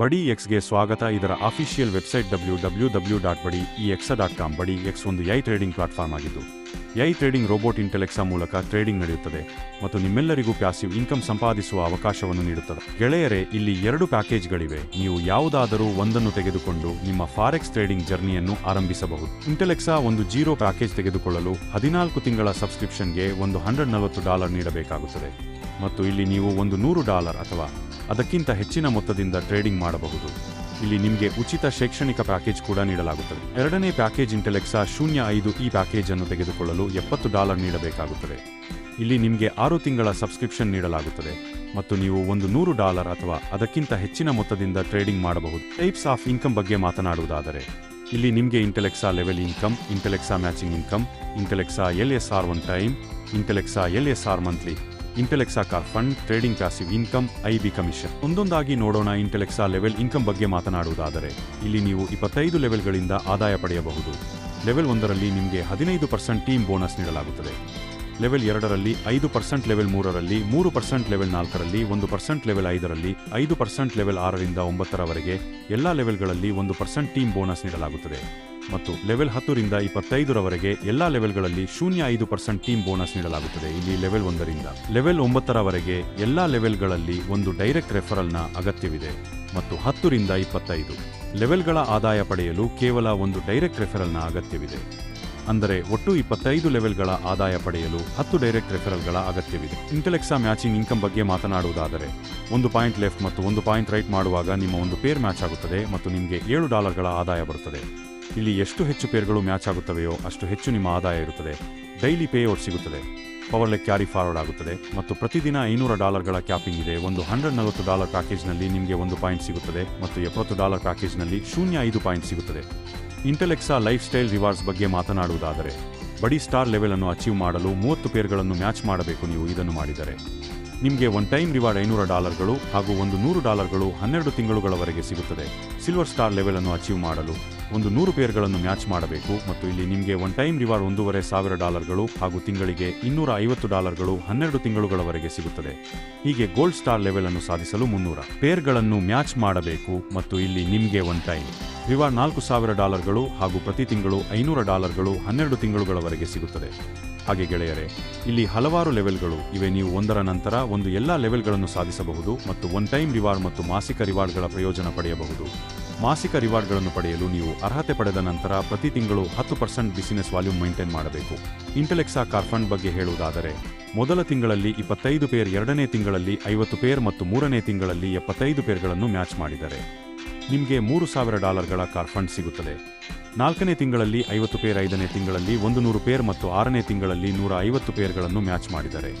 ಬಡಿ ಎಕ್ಸ್ಗೆ ಸ್ವಾಗತ. ಇದರ official website W W W dot Buddy ಈ X dot com Buddy X ಒಂದು ಯೈ ಟ್ರೇಡಿಂಗ್ ಪ್ಲಾಟ್ಫಾರ್ಮ್ ಆಗಿದ್ದು ಯೈ ಟ್ರೇಡಿಂಗ್ ರೋಬೋಟ್ ಇಂಟೆಲೆಕ್ಸಾ ಮೂಲಕ ಟ್ರೇಡಿಂಗ್ ನಡೆಯುತ್ತದೆ ಮತ್ತು ನಿಮ್ಮೆಲ್ಲರಿಗೂ ಪ್ಯಾಸಿವ್ ಇನ್ಕಮ್ ಸಂಪಾದಿಸುವ ಅವಕಾಶವನ್ನು ನೀಡುತ್ತದೆ. ಗೆಳೆಯರೇ, ಇಲ್ಲಿ ಎರಡು ಪ್ಯಾಕೇಜ್ಗಳಿವೆ. ನೀವು ಯಾವುದಾದರೂ ಒಂದನ್ನು ತೆಗೆದುಕೊಂಡು ನಿಮ್ಮ ಫಾರೆಕ್ಸ್ ಟ್ರೇಡಿಂಗ್ ಜರ್ನಿಯನ್ನು ಆರಂಭಿಸಬಹುದು. ಇಂಟೆಲೆಕ್ಸಾ ಒಂದು ಜೀರೋ ಪ್ಯಾಕೇಜ್ ತೆಗೆದುಕೊಳ್ಳಲು ಹದಿನಾಲ್ಕು ತಿಂಗಳ ಸಬ್ಸ್ಕ್ರಿಪ್ಷನ್ಗೆ ಒಂದು ಹಂಡ್ರೆಡ್ ನಲವತ್ತು ಡಾಲರ್ ನೀಡಬೇಕಾಗುತ್ತದೆ. ಮತ್ತು ಇಲ್ಲಿ ನೀವು ಒಂದು ನೂರು ಡಾಲರ್ ಅಥವಾ ಅದಕ್ಕಿಂತ ಹೆಚ್ಚಿನ ಮೊತ್ತದಿಂದ ಟ್ರೇಡಿಂಗ್ ಮಾಡಬಹುದು. ಇಲ್ಲಿ ನಿಮಗೆ ಉಚಿತ ಶೈಕ್ಷಣಿಕ ಪ್ಯಾಕೇಜ್ ಕೂಡ ನೀಡಲಾಗುತ್ತದೆ. ಎರಡನೇ ಪ್ಯಾಕೇಜ್ ಇಂಟೆಲೆಕ್ಸಾ ಶೂನ್ಯ ಐದು ಈ ಪ್ಯಾಕೇಜ್ ಅನ್ನು ತೆಗೆದುಕೊಳ್ಳಲು ಎಪ್ಪತ್ತು ಡಾಲರ್ ನೀಡಬೇಕಾಗುತ್ತದೆ. ಇಲ್ಲಿ ನಿಮಗೆ ಆರು ತಿಂಗಳ ಸಬ್ಸ್ಕ್ರಿಪ್ಷನ್ ನೀಡಲಾಗುತ್ತದೆ ಮತ್ತು ನೀವು ಒಂದು ನೂರು ಡಾಲರ್ ಅಥವಾ ಅದಕ್ಕಿಂತ ಹೆಚ್ಚಿನ ಮೊತ್ತದಿಂದ ಟ್ರೇಡಿಂಗ್ ಮಾಡಬಹುದು. ಟೈಪ್ಸ್ ಆಫ್ ಇನ್ಕಮ್ ಬಗ್ಗೆ ಮಾತನಾಡುವುದಾದರೆ, ಇಲ್ಲಿ ನಿಮಗೆ Intelexa level income, Intelexa matching income, Intelexa L S R one time, Intelexa L S R monthly Intelexa fund trading passive income I B commission ಒಂದೊಂದಾಗಿ ನೋಡೋಣ ಇಂಟೆಲೆಕ್ಸಾ ಲೆವೆಲ್ ಇನ್ಕಮ್ ಬಗ್ಗೆ ಮಾತನಾಡುವುದಾದರೆ, ಇಲ್ಲಿ ನೀವು ಇಪ್ಪತ್ತೈದು ಲೆವೆಲ್ಗಳಿಂದ ಆದಾಯ ಪಡೆಯಬಹುದು. ಲೆವೆಲ್ ಒಂದರಲ್ಲಿ ನಿಮಗೆ ಹದಿನೈದು ಪರ್ಸೆಂಟ್ ಟೀಮ್ ಬೋನಸ್ ನೀಡಲಾಗುತ್ತದೆ. ಲೆವೆಲ್ ಎರಡರಲ್ಲಿ ಐದು ಪರ್ಸೆಂಟ್ ಲೆವೆಲ್ ಮೂರರಲ್ಲಿ, ಮೂರು ಪರ್ಸೆಂಟ್ ಲೆವೆಲ್ ನಾಲ್ಕರಲ್ಲಿ, ಒಂದು ಪರ್ಸೆಂಟ್ ಲೆವೆಲ್ ಐದರಲ್ಲಿ, ಐದು ಪರ್ಸೆಂಟ್ ಲೆವೆಲ್ ಆರರಿಂದ ಒಂಬತ್ತರವರೆಗೆ ಎಲ್ಲ ಲೆವೆಲ್ಗಳಲ್ಲಿ ಒಂದು ಪರ್ಸೆಂಟ್ ಟೀಮ್ ಬೋನಸ್ ನೀಡಲಾಗುತ್ತದೆ. ಮತ್ತು ಲೆವೆಲ್ ಹತ್ತರಿಂದ ಇಪ್ಪತ್ತೈದರವರೆಗೆ ಎಲ್ಲಾ ಲೆವೆಲ್ಗಳಲ್ಲಿ ಶೂನ್ಯ ಐದು ಪರ್ಸೆಂಟ್ ಟೀಮ್ ಬೋನಸ್ ನೀಡಲಾಗುತ್ತದೆ. ಇಲ್ಲಿ ಲೆವೆಲ್ ಒಂದರಿಂದ ಲೆವೆಲ್ ಒಂಬತ್ತರವರೆಗೆ ಎಲ್ಲಾ ಲೆವೆಲ್ಗಳಲ್ಲಿ ಒಂದು ಡೈರೆಕ್ಟ್ ರೆಫರಲ್ನ ಅಗತ್ಯವಿದೆ. ಮತ್ತು ಹತ್ತರಿಂದ ಇಪ್ಪತ್ತೈದು ಲೆವೆಲ್ಗಳ ಆದಾಯ ಪಡೆಯಲು ಕೇವಲ ಒಂದು ಡೈರೆಕ್ಟ್ ರೆಫರಲ್ನ ಅಗತ್ಯವಿದೆ. ಅಂದರೆ ಒಟ್ಟು ಇಪ್ಪತ್ತೈದು ಲೆವೆಲ್ಗಳ ಆದಾಯ ಪಡೆಯಲು ಹತ್ತು ಡೈರೆಕ್ಟ್ ರೆಫರಲ್ಗಳ ಅಗತ್ಯವಿದೆ. ಇಂಟೆಲೆಕ್ಸಾ ಮ್ಯಾಚಿಂಗ್ ಇನ್ಕಮ್ ಬಗ್ಗೆ ಮಾತನಾಡುವುದಾದರೆ, ಒಂದು ಪಾಯಿಂಟ್ ಲೆಫ್ಟ್ ಮತ್ತು ಒಂದು ಪಾಯಿಂಟ್ ರೈಟ್ ಮಾಡುವಾಗ ನಿಮ್ಮ ಒಂದು ಪೇರ್ ಮ್ಯಾಚ್ ಆಗುತ್ತದೆ ಮತ್ತು ನಿಮಗೆ ಏಳು ಡಾಲರ್ಗಳ ಆದಾಯ ಬರುತ್ತದೆ. ಇಲ್ಲಿ ಎಷ್ಟು ಹೆಚ್ಚು ಪೇರ್ಗಳು ಮ್ಯಾಚ್ ಆಗುತ್ತವೆಯೋ ಅಷ್ಟು ಹೆಚ್ಚು ನಿಮ್ಮ ಆದಾಯ ಇರುತ್ತದೆ. ಡೈಲಿ ಪೇಔಟ್ ಸಿಗುತ್ತದೆ. ಪವರ್ಲೆಕ್ ಕ್ಯಾರಿ ಫಾರ್ವರ್ಡ್ ಆಗುತ್ತದೆ ಮತ್ತು ಪ್ರತಿದಿನ ಐನೂರ ಡಾಲರ್ಗಳ ಕ್ಯಾಪಿಂಗ್ ಇದೆ. ಒಂದು ಹಂಡ್ರೆಡ್ ನಲವತ್ತು ಡಾಲರ್ ಪ್ಯಾಕೇಜ್ನಲ್ಲಿ ನಿಮಗೆ ಒಂದು ಪಾಯಿಂಟ್ ಸಿಗುತ್ತದೆ ಮತ್ತು ಎಪ್ಪತ್ತು ಡಾಲರ್ ಪ್ಯಾಕೇಜ್ನಲ್ಲಿ ಶೂನ್ಯ ಐದು ಪಾಯಿಂಟ್ ಸಿಗುತ್ತದೆ. ಇಂಟೆಲೆಕ್ಸಾ ಲೈಫ್ ಸ್ಟೈಲ್ ರಿವಾರ್ಡ್ಸ್ ಬಗ್ಗೆ ಮಾತನಾಡುವುದಾದರೆ, ಬಡಿ ಸ್ಟಾರ್ ಲೆವೆಲ್ ಅನ್ನು ಅಚೀವ್ ಮಾಡಲು ಮೂವತ್ತು ಪೇರ್ಗಳನ್ನು ಮ್ಯಾಚ್ ಮಾಡಬೇಕು ನೀವು ಇದನ್ನು ಮಾಡಿದರೆ. ನಿಮಗೆ ಒನ್ ಟೈಮ್ ರಿವಾರ್ಡ್ ಐನೂರ ಡಾಲರ್ಗಳು ಹಾಗೂ ಒಂದು ನೂರು ಡಾಲರ್ಗಳು ಹನ್ನೆರಡು ತಿಂಗಳುಗಳವರೆಗೆ ಸಿಗುತ್ತದೆ. ಸಿಲ್ವರ್ ಸ್ಟಾರ್ ಲೆವೆಲ್ ಅನ್ನು ಅಚೀವ್ ಮಾಡಲು ಒಂದು ನೂರು ಪೇರ್ಗಳನ್ನು ಮ್ಯಾಚ್ ಮಾಡಬೇಕು ಮತ್ತು ಇಲ್ಲಿ ನಿಮಗೆ ಒನ್ ಟೈಮ್ ರಿವಾರ್ಡ್ ಒಂದೂವರೆ ಸಾವಿರ ಡಾಲರ್ಗಳು ಹಾಗೂ ತಿಂಗಳಿಗೆ ಇನ್ನೂರ ಐವತ್ತು ಡಾಲರ್ಗಳು ಹನ್ನೆರಡು ತಿಂಗಳುಗಳವರೆಗೆ ಸಿಗುತ್ತದೆ. ಹೀಗೆ ಗೋಲ್ಡ್ ಸ್ಟಾರ್ ಲೆವೆಲ್ ಅನ್ನು ಸಾಧಿಸಲು ಮುನ್ನೂರ ಪೇರ್ಗಳನ್ನು ಮ್ಯಾಚ್ ಮಾಡಬೇಕು ಮತ್ತು ಇಲ್ಲಿ ನಿಮಗೆ ಒನ್ ಟೈಮ್ ರಿವಾರ್ಡ್ ನಾಲ್ಕು ಸಾವಿರ ಡಾಲರ್ಗಳು ಹಾಗೂ ಪ್ರತಿ ತಿಂಗಳು ಐನೂರ ಡಾಲರ್ಗಳು ಹನ್ನೆರಡು ತಿಂಗಳುಗಳವರೆಗೆ ಸಿಗುತ್ತದೆ. ಹಾಗೆ ಗೆಳೆಯರೆ, ಇಲ್ಲಿ ಹಲವಾರು ಲೆವೆಲ್ಗಳು ಇವೆ. ನೀವು ಒಂದರ ನಂತರ ಒಂದು ಎಲ್ಲ ಲೆವೆಲ್ಗಳನ್ನು ಸಾಧಿಸಬಹುದು ಮತ್ತು ಒನ್ ಟೈಮ್ ರಿವಾರ್ಡ್ ಮತ್ತು ಮಾಸಿಕ ರಿವಾರ್ಡ್ಗಳ ಪ್ರಯೋಜನ ಪಡೆಯಬಹುದು. ಮಾಸಿಕ ರಿವಾರ್ಡ್ಗಳನ್ನು ಪಡೆಯಲು ನೀವು ಅರ್ಹತೆ ಪಡೆದ ನಂತರ ಪ್ರತಿ ತಿಂಗಳು ಹತ್ತು ಪರ್ಸೆಂಟ್ ಬಿಸಿನೆಸ್ ವಾಲ್ಯೂಮ್ ಮೈಂಟೈನ್ ಮಾಡಬೇಕು. ಇಂಟೆಲೆಕ್ಸಾ ಕಾರ್ ಫಂಡ್ ಬಗ್ಗೆ ಹೇಳುವುದಾದರೆ, ಮೊದಲ ತಿಂಗಳಲ್ಲಿ ಇಪ್ಪತ್ತೈದು ಪೇರ್, ಎರಡನೇ ತಿಂಗಳಲ್ಲಿ ಐವತ್ತು ಪೇರ್ ಮತ್ತು ಮೂರನೇ ತಿಂಗಳಲ್ಲಿ ಎಪ್ಪತ್ತೈದು ಪೇರ್ಗಳನ್ನು ಮ್ಯಾಚ್ ಮಾಡಿದರೆ, ನಿಮಗೆ ಮೂರು ಸಾವಿರ ಡಾಲರ್ಗಳ ಕಾರ್ ಫಂಡ್ ಸಿಗುತ್ತದೆ. ನಾಲ್ಕನೇ ತಿಂಗಳಲ್ಲಿ ಐವತ್ತು ಪೇರ್, ಐದನೇ ತಿಂಗಳಲ್ಲಿ ಒಂದು ನೂರು ಪೇರ್ ಮತ್ತು ಆರನೇ ತಿಂಗಳಲ್ಲಿ ನೂರ ಐವತ್ತು ಪೇರ್ಗಳನ್ನು ಮ್ಯಾಚ್ ಮಾಡಿದರೆ,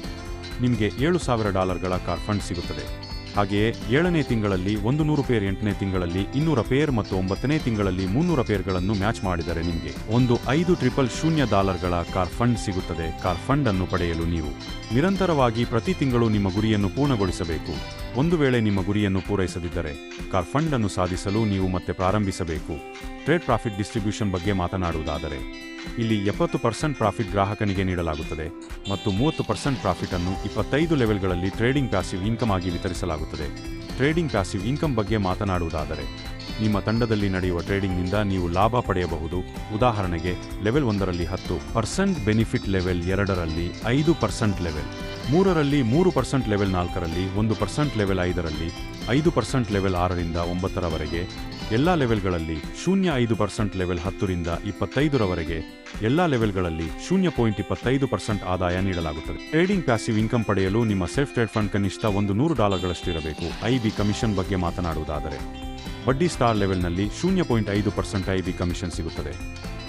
ನಿಮಗೆ ಏಳು ಸಾವಿರ ಡಾಲರ್ಗಳ ಕಾರ್ ಫಂಡ್ ಸಿಗುತ್ತದೆ. ಹಾಗೆಯೇ ಏಳನೇ ತಿಂಗಳಲ್ಲಿ ಒಂದು ನೂರು ಪೇರ್, ಎಂಟನೇ ತಿಂಗಳಲ್ಲಿ ಇನ್ನೂರ ಪೇರ್ ಮತ್ತು ಒಂಬತ್ತನೇ ತಿಂಗಳಲ್ಲಿ ಮುನ್ನೂರ ಪೇರ್ಗಳನ್ನು ಮ್ಯಾಚ್ ಮಾಡಿದರೆ ನಿಮಗೆ ಒಂದು ಐದು ಟ್ರಿಪಲ್ ಶೂನ್ಯ ಡಾಲರ್ಗಳ ಕಾರ್ ಫಂಡ್ ಸಿಗುತ್ತದೆ. ಕಾರ್ ಫಂಡ್ ಅನ್ನು ಪಡೆಯಲು ನೀವು ನಿರಂತರವಾಗಿ ಪ್ರತಿ ತಿಂಗಳು ನಿಮ್ಮ ಗುರಿಯನ್ನು ಪೂರ್ಣಗೊಳಿಸಬೇಕು. ಒಂದು ವೇಳೆ ನಿಮ್ಮ ಗುರಿಯನ್ನು ಪೂರೈಸದಿದ್ದರೆ ಕಾರ್ ಫಂಡ್ ಅನ್ನು ಸಾಧಿಸಲು ನೀವು ಮತ್ತೆ ಪ್ರಾರಂಭಿಸಬೇಕು. ಟ್ರೇಡ್ ಪ್ರಾಫಿಟ್ ಡಿಸ್ಟ್ರಿಬ್ಯೂಷನ್ ಬಗ್ಗೆ ಮಾತನಾಡುವುದಾದರೆ, ಇಲ್ಲಿ ಎಪ್ಪತ್ತು ಪರ್ಸೆಂಟ್ ಪ್ರಾಫಿಟ್ ಗ್ರಾಹಕನಿಗೆ ನೀಡಲಾಗುತ್ತದೆ ಮತ್ತು ಮೂವತ್ತು ಪರ್ಸೆಂಟ್ ಪ್ರಾಫಿಟ್ ಅನ್ನು ಇಪ್ಪತ್ತೈದು ಲೆವೆಲ್ಗಳಲ್ಲಿ ಟ್ರೇಡಿಂಗ್ ಪ್ಯಾಸಿವ್ ಇನ್ಕಮ್ ಆಗಿ ವಿತರಿಸಲಾಗುತ್ತದೆ. ಟ್ರೇಡಿಂಗ್ ಪ್ಯಾಸಿವ್ ಇನ್ಕಮ್ ಬಗ್ಗೆ ಮಾತನಾಡುವುದಾದರೆ, ನಿಮ್ಮ ತಂಡದಲ್ಲಿ ನಡೆಯುವ ಟ್ರೇಡಿಂಗ್ನಿಂದ ನೀವು ಲಾಭ ಪಡೆಯಬಹುದು. ಉದಾಹರಣೆಗೆ, ಲೆವೆಲ್ ಒಂದರಲ್ಲಿ ಹತ್ತು ಪರ್ಸೆಂಟ್ ಬೆನಿಫಿಟ್ ಲೆವೆಲ್ ಎರಡರಲ್ಲಿ ಐದು ಪರ್ಸೆಂಟ್ ಲೆವೆಲ್. ಮೂರರಲ್ಲಿ ಮೂರು ಪರ್ಸೆಂಟ್ ಲೆವೆಲ್ ನಾಲ್ಕರಲ್ಲಿ, ಒಂದು ಪರ್ಸೆಂಟ್ ಲೆವೆಲ್ ಐದರಲ್ಲಿ, ಐದು ಪರ್ಸೆಂಟ್ ಲೆವೆಲ್ ಆರರಿಂದ ಒಂಬತ್ತರವರೆಗೆ, ಎಲ್ಲ ಲೆವೆಲ್ಗಳಲ್ಲಿ ಶೂನ್ಯ ಐದು ಪರ್ಸೆಂಟ್ ಲೆವೆಲ್ ಹತ್ತರಿಂದ ಇಪ್ಪತ್ತೈದರವರೆಗೆ, ಎಲ್ಲ ಲೆವೆಲ್ಗಳಲ್ಲಿ ಶೂನ್ಯ ಪಾಯಿಂಟ್ ಇಪ್ಪತ್ತೈದು ಪರ್ಸೆಂಟ್ ಆದಾಯ ನೀಡಲಾಗುತ್ತದೆ. ಟ್ರೇಡಿಂಗ್ ಪ್ಯಾಸಿವ್ ಇನ್ಕಮ್ ಪಡೆಯಲು ನಿಮ್ಮ ಸೆಲ್ಫ್ ಟ್ರೇಡ್ ಫಂಡ್ ಕನಿಷ್ಠ ಒಂದು ನೂರು ಡಾಲರ್ಗಳಷ್ಟು ಇರಬೇಕು ಐ ಬಿ ಕಮಿಷನ್ ಬಗ್ಗೆ ಮಾತನಾಡುವುದಾದರೆ. ಬಡ್ಡಿ ಸ್ಟಾರ್ ಲೆವೆಲ್ನಲ್ಲಿ ಶೂನ್ಯ ಪಾಯಿಂಟ್ ಐದು ಪರ್ಸೆಂಟ್ ಐ ಬಿ ಕಮಿಷನ್ ಸಿಗುತ್ತದೆ.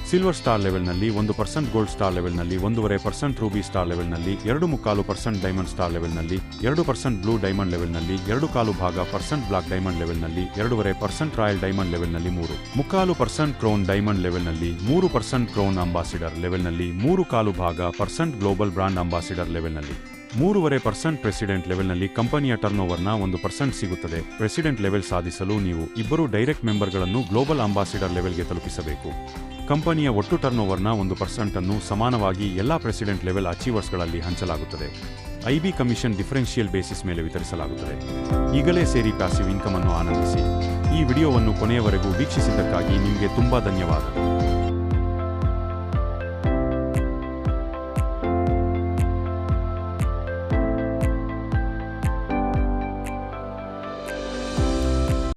ಸಿಲ್ವರ್ ಸ್ಟಾರ್ ಲೆವೆಲ್ನಲ್ಲಿ ಒಂದು ಪರ್ಸೆಂಟ್ ಗೋಲ್ಡ್ ಸ್ಟಾರ್ ಲೆವೆಲ್ನಲ್ಲಿ ಒಂದೂವರೆ ಪರ್ಸೆಂಟ್ ರೂಬಿ ಸ್ಟಾರ್ ಲೆವೆಲ್ನಲ್ಲಿ ಎರಡು ಮುಕ್ಕಾಲು ಪರ್ಸೆಂಟ್ ಡೈಮಂಡ್ ಸ್ಟಾರ್ ಲೆವೆಲ್ನಲ್ಲಿ ಎರಡು ಪರ್ಸೆಂಟ್ ಬ್ಲೂ ಡೈಮಂಡ್ ಲೆವೆಲ್ನಲ್ಲಿ ಎರಡು ಕಾಲು ಭಾಗ ಪರ್ಸೆಂಟ್ ಬ್ಲಾಕ್ ಡೈಮಂಡ್ ಲೆವೆಲ್ನಲ್ಲಿ ಎರಡೂವರೆ ಪರ್ಸೆಂಟ್ ರಾಯಲ್ ಡೈಮಂಡ್ ಲೆವೆಲ್ನಲ್ಲಿ ಮೂರು. ಮುಕ್ಕಾಲು ಪರ್ಸೆಂಟ್ ಕ್ರೋನ್ ಡೈಮಂಡ್ ಲೆವೆಲ್ನಲ್ಲಿ ಮೂರು ಪರ್ಸೆಂಟ್ ಕ್ರೋನ್ ಅಂಬಾಸಿಡರ್ ಲೆವೆಲ್ನಲ್ಲಿ ಮೂರು ಕಾಲು ಭಾಗ ಪರ್ಸೆಂಟ್ ಗ್ಲೋಬಲ್ ಬ್ರಾಂಡ್ ಅಂಬಾಸಿಡರ್ ಲೆವೆಲ್ನಲ್ಲಿ ಮೂರುವರೆ ಪರ್ಸೆಂಟ್ ಪ್ರೆಸಿಡೆಂಟ್ ಲೆವೆಲ್ನಲ್ಲಿ ಕಂಪನಿಯ ಟರ್ನ್ ಓವರ್ನ ಒಂದು ಪರ್ಸೆಂಟ್ ಸಿಗುತ್ತದೆ. ಪ್ರೆಸಿಡೆಂಟ್ ಲೆವೆಲ್ ಸಾಧಿಸಲು ನೀವು ಇಬ್ಬರು ಡೈರೆಕ್ಟ್ ಮೆಂಬರ್ಗಳನ್ನು ಗ್ಲೋಬಲ್ ಅಂಬಾಸಿಡರ್ ಲೆವೆಲ್ಗೆ ತಲುಪಿಸಬೇಕು. ಕಂಪನಿಯ ಒಟ್ಟು ಟರ್ನ್ ಓವರ್ನ ಒಂದು ಪರ್ಸೆಂಟ್ ಅನ್ನು ಸಮಾನವಾಗಿ ಎಲ್ಲಾ ಪ್ರೆಸಿಡೆಂಟ್ ಲೆವೆಲ್ ಅಚೀವರ್ಸ್ಗಳಲ್ಲಿ ಹಂಚಲಾಗುತ್ತದೆ. ಐಬಿ ಕಮಿಷನ್ ಡಿಫರೆನ್ಷಿಯಲ್ ಬೇಸಿಸ್ ಮೇಲೆ ವಿತರಿಸಲಾಗುತ್ತದೆ. ಈಗಲೇ ಸೇರಿ ಪ್ಯಾಸಿವ್ ಇನ್ಕಮ್ ಅನ್ನು ಆನಂದಿಸಿ. ಈ ವಿಡಿಯೋವನ್ನು ಕೊನೆಯವರೆಗೂ ವೀಕ್ಷಿಸಿದ್ದಕ್ಕಾಗಿ ನಿಮಗೆ ತುಂಬಾ ಧನ್ಯವಾದ